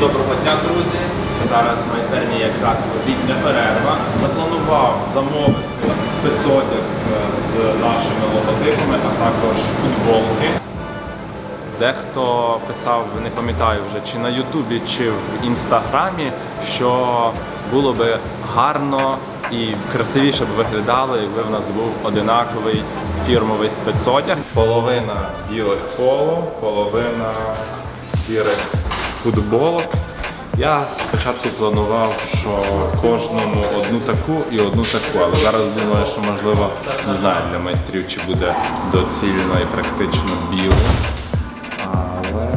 Доброго дня, друзі. Зараз в майстерні якраз обідня перерва. Запланував замовити спецодяг е, з нашими логотипами, а також футболки. Дехто писав, не пам'ятаю вже, чи на Ютубі, чи в інстаграмі, що було би гарно і красивіше б виглядало, якби в нас був одинаковий фірмовий спецодяг. Половина білих поло, половина сірих футболок. Я спочатку планував, що кожному одну таку і одну таку, але зараз думаю, що можливо не знаю для майстрів, чи буде доцільно і практично біло. Але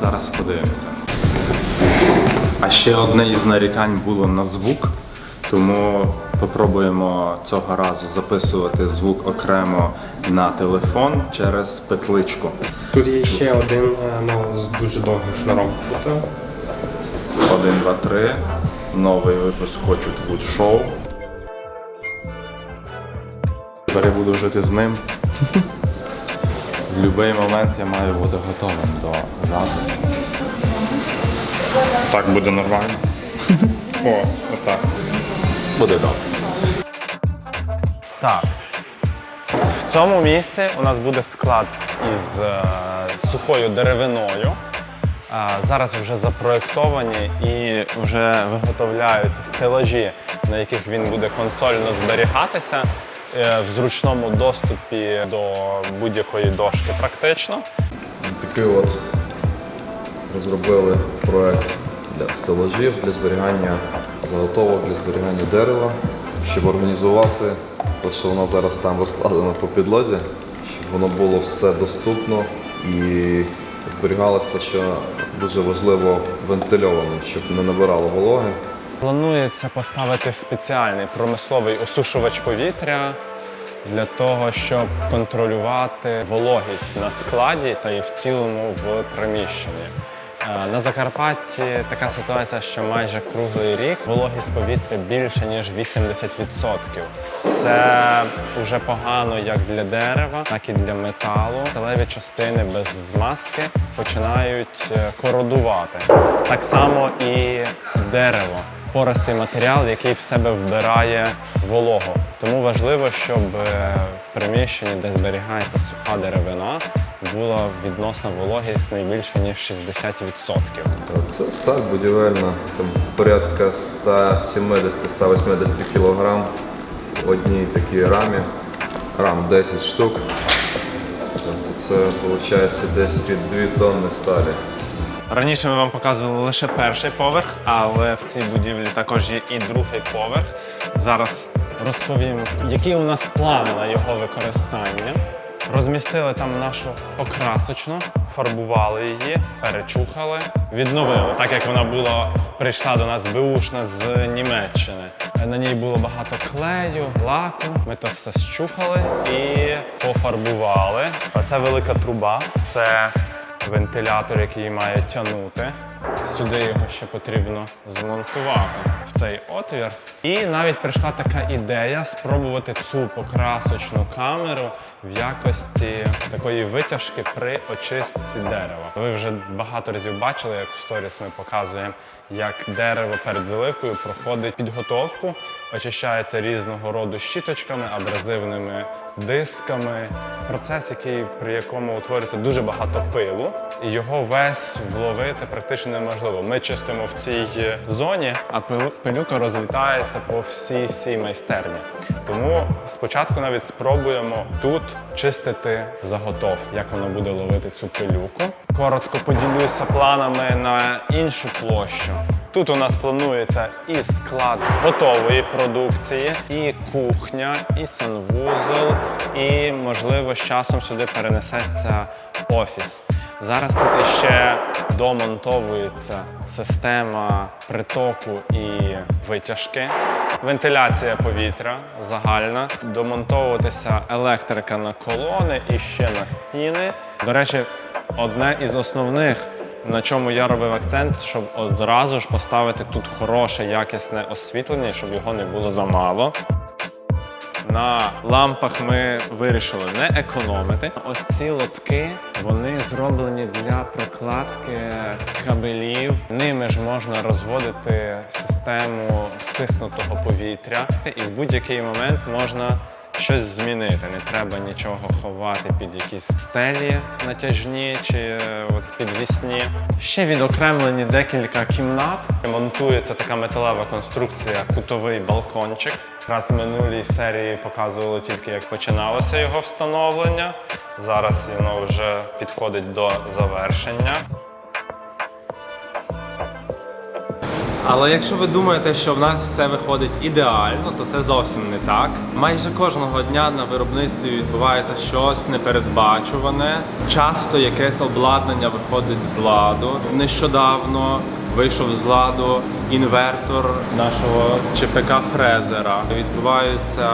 зараз подивимося. А ще одне із нарікань було на звук, тому попробуємо цього разу записувати звук окремо на телефон через петличку. Тут є ще один е, ну, з дуже довгим шнуром. Один, два, три. Новий випуск хочу тут шоу. Тепер я буду жити з ним. В будь-який момент я маю бути готовим до запису. Так буде нормально. О, отак. Буде добре. Так. В цьому місці у нас буде склад із е, сухою деревиною. Е, зараз вже запроєктовані і вже виготовляють стелажі, на яких він буде консольно зберігатися е, в зручному доступі до будь-якої дошки практично. Такий от розробили проект для стелажів, для зберігання заготовок, для зберігання дерева, щоб організувати те, що воно зараз там розкладено по підлозі, щоб воно було все доступно і зберігалося, що дуже важливо вентильованим, щоб не набирало вологи. Планується поставити спеціальний промисловий осушувач повітря для того, щоб контролювати вологість на складі та і в цілому в приміщенні. На Закарпатті така ситуація, що майже круглий рік вологість повітря більше ніж 80%. Це вже погано як для дерева, так і для металу. Сталеві частини без змазки починають е, кородувати. Так само і дерево пористий матеріал, який в себе вбирає вологу. Тому важливо, щоб е, в приміщенні, де зберігається суха деревина, була відносна вологість не більше ніж 60%. Це сталь будівельна, там порядка 170-180 кг в одній такій рамі, рам 10 штук. Тобто це виходить десь під 2 тонни сталі. Раніше ми вам показували лише перший поверх, але в цій будівлі також є і другий поверх. Зараз розповім, які у нас плани на його використання. Розмістили там нашу покрасочну, фарбували її, перечухали, відновили, так як вона була прийшла до нас беушна з Німеччини. На ній було багато клею, лаку. Ми то все щухали і пофарбували. Оце велика труба. Це вентилятор, який має тягнути. Сюди його ще потрібно змонтувати в цей отвір. І навіть прийшла така ідея спробувати цю покрасочну камеру в якості такої витяжки при очистці дерева. Ви вже багато разів бачили, як в сторіс ми показуємо, як дерево перед заливкою проходить підготовку, очищається різного роду щіточками, абразивними дисками. Процес, який при якому утворюється дуже багато пилу, і його весь вловити практично неможливо. Ми чистимо в цій зоні, а пилюка розлітається по всій всій майстерні. Тому спочатку навіть спробуємо тут чистити заготов, як воно буде ловити цю пилюку. Коротко поділюся планами на іншу площу. Тут у нас планується і склад готової продукції, і кухня, і санвузол, і можливо з часом сюди перенесеться офіс. Зараз тут іще домонтовується система притоку і витяжки, вентиляція повітря загальна, домонтовуватися електрика на колони і ще на стіни. До речі, одне із основних, на чому я робив акцент, щоб одразу ж поставити тут хороше якісне освітлення, щоб його не було замало. На лампах ми вирішили не економити. Ось ці лотки вони зроблені для прокладки кабелів. Ними ж можна розводити систему стиснутого повітря, і в будь-який момент можна щось змінити. Не треба нічого ховати під якісь стелі натяжні чи е, от підвісні. Ще відокремлені декілька кімнат. Монтується така металева конструкція, кутовий балкончик. Якраз в минулій серії показували тільки, як починалося його встановлення. Зараз воно вже підходить до завершення. Але якщо ви думаєте, що в нас все виходить ідеально, то це зовсім не так. Майже кожного дня на виробництві відбувається щось непередбачуване. Часто якесь обладнання виходить з ладу. Нещодавно вийшов з ладу інвертор нашого ЧПК Фрезера. Відбуваються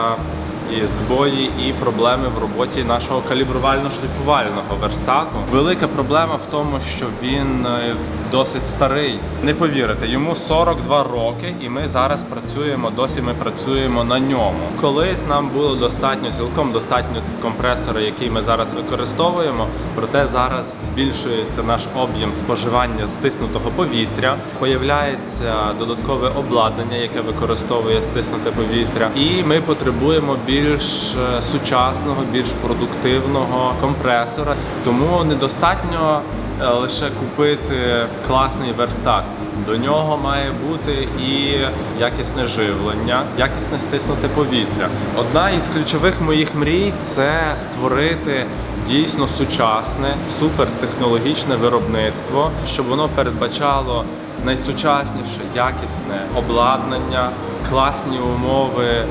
і збої, і проблеми в роботі нашого калібрувально-шліфувального верстату. Велика проблема в тому, що він е, досить старий. Не повірите, йому 42 роки, і ми зараз працюємо. Досі ми працюємо на ньому. Колись нам було достатньо, цілком достатньо компресора, який ми зараз використовуємо. Проте зараз збільшується наш об'єм споживання стиснутого повітря. Появляється додаткове обладнання, яке використовує стиснуте повітря, і ми потребуємо більш е, сучасного, більш продуктивного компресора. Тому недостатньо е, лише купити класний верстат. До нього має бути і якісне живлення, якісне стиснуте повітря. Одна із ключових моїх мрій це створити дійсно сучасне, супертехнологічне виробництво, щоб воно передбачало найсучасніше, якісне обладнання, класні умови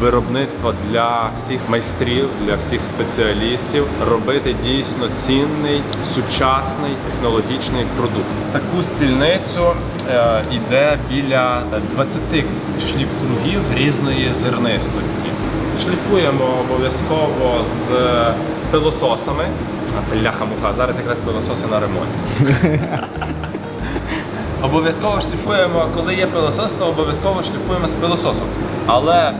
виробництва для всіх майстрів, для всіх спеціалістів, робити дійсно цінний, сучасний технологічний продукт. Таку стільницю е, іде біля 20 шліфкругів різної зернистості. Шліфуємо обов'язково з пилососами. Бляха-муха, зараз якраз пилососи на ремонт. Обов'язково шліфуємо, коли є пилосос, то обов'язково шліфуємо з пилососом. Але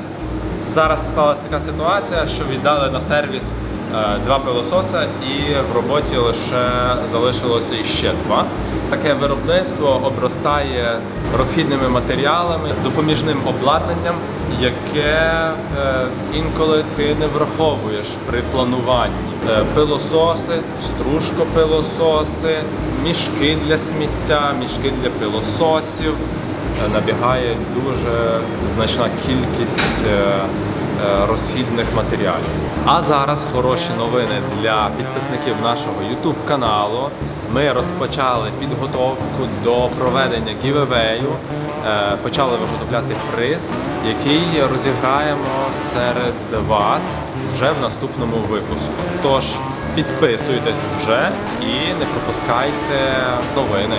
зараз сталася така ситуація, що віддали на сервіс е, два пилососа, і в роботі лише залишилося іще два. Таке виробництво обростає розхідними матеріалами, допоміжним обладнанням, яке е, інколи ти не враховуєш при плануванні. Е, Пилососи, стружкопилососи, мішки для сміття, мішки для пилососів. Е, Набігає дуже значна кількість е, е, розхідних матеріалів. А зараз хороші новини для підписників нашого YouTube каналу. Ми розпочали підготовку до проведення гівевею. Почали виготовляти приз, який розіграємо серед вас вже в наступному випуску. Тож підписуйтесь вже і не пропускайте новини.